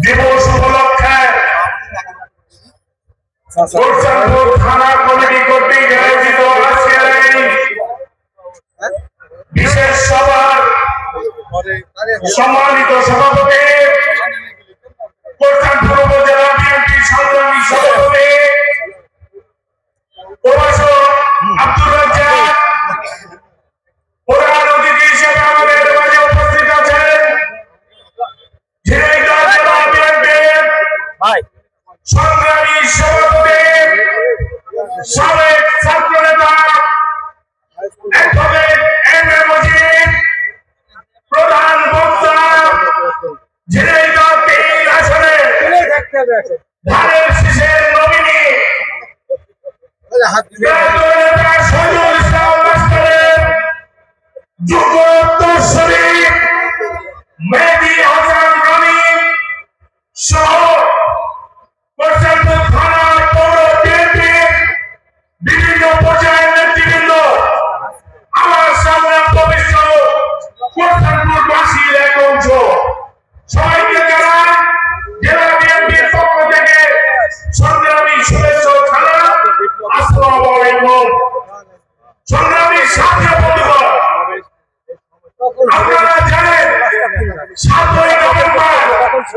দিবস উপলক্ষে থানা কমিটি কর্তৃক আয়োজিত বিশেষ সভার সম্মানিত সভাপতি উপজেলা বিএনপি সংগ্রামী সভাপতি ভাই। সংগ্রামী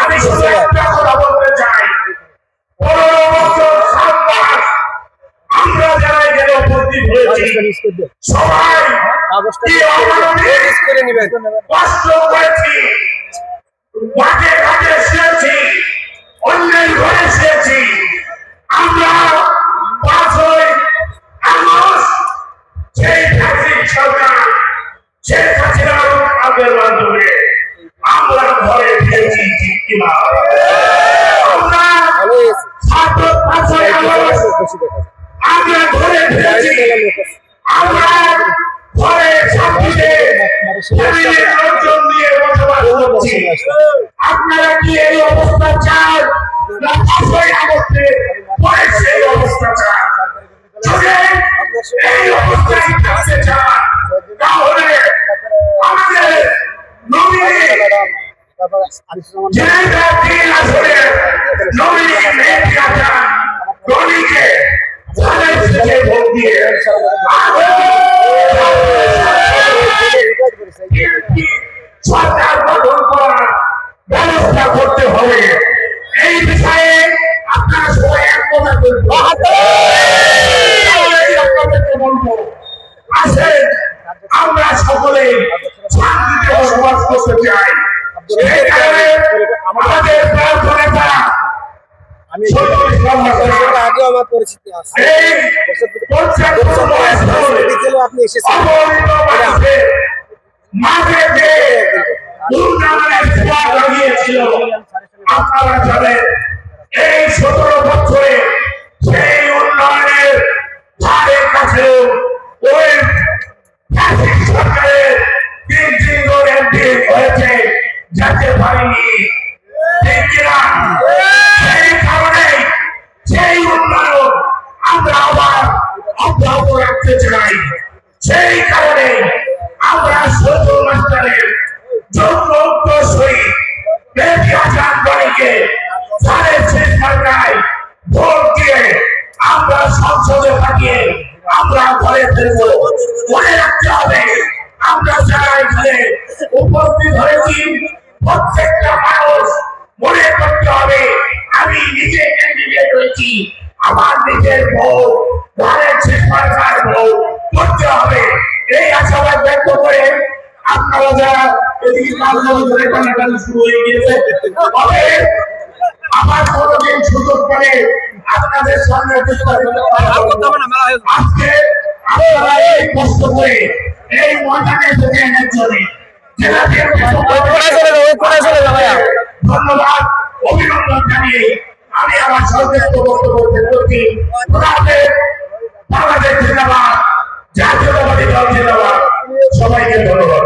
আমি শুধু একটা কথা বলতে চাই। পনেরো বছর সাত মাস আমরা যারা এখানে উপস্থিত হয়েছি সবাই করে নেবেন। কষ্ট করেছি মাঠে ঘাটে শুয়েছি অন্যের ঘরে শুয়েছি। যায়। আমরা ঘরে ফিরেছি। আমরা ঘরে শান্তিতে ফ্যামিলির লোকজন নিয়ে বসবাস করছি। আপনারা কি এই অবস্থা চান? না পাঁচই আগস্টে পরে সেই অবস্থা চান। এই অবস্থায় ভোট দিয়ে সরকার গঠন করার ব্যবস্থা করতে হবে। এই বিষয়ে আপনারা সবাই একমত আসেন, আমরা সকলে শান্তিতে বসবাস করতে চাই। এই কারণে আমাদের প্রার্থনা আমি আমার পরিচিতি আছে। আপনি এসেছেন। মাঝে যে লাগিয়েছিল আপনারা জানেন এই সতেরো বছরে যেতে পারেনি। ঠিক কিনা? সেই কারণে, সেই উন্নয়ন আমরা আবার অব্যাহত রাখতে চাই। সেই কারণে আমরা সজল মাস্টারের যোগ্য উত্তরসূরি বেটি দিয়ে আমরা সংসদে আমরা ঘরে ফিরবো। মনে রাখতে হবে, আমরা যারা এখানে উপস্থিত হয়েছি প্রত্যেকটা মানুষ মনে করতে হবে, আমি নিজে ক্যান্ডিডেট হয়েছি। আমার নিজের ভোট ঘরের শেষ মার্কার ভোট করতে হবে। এই আশাবাদ ব্যক্ত করে আপনারা যারা এদিকে কাজ ধরে শুরু হয়ে গিয়েছে, তবে আবার কোনোদিন সুযোগ পেলে আপনাদের সামনে আজকে আপনারা এই কষ্ট করে এই ময়দানে বিএনপি কোথায় চলে ধন্যবাদ অভিনন্দন আমি আমার সর্বোচ্চ বক্তব্য করছি। বাংলাদেশ জিন্দাবাদ জাতীয়তাবাদী দল জিন্দাবাদ। সবাইকে ধন্যবাদ।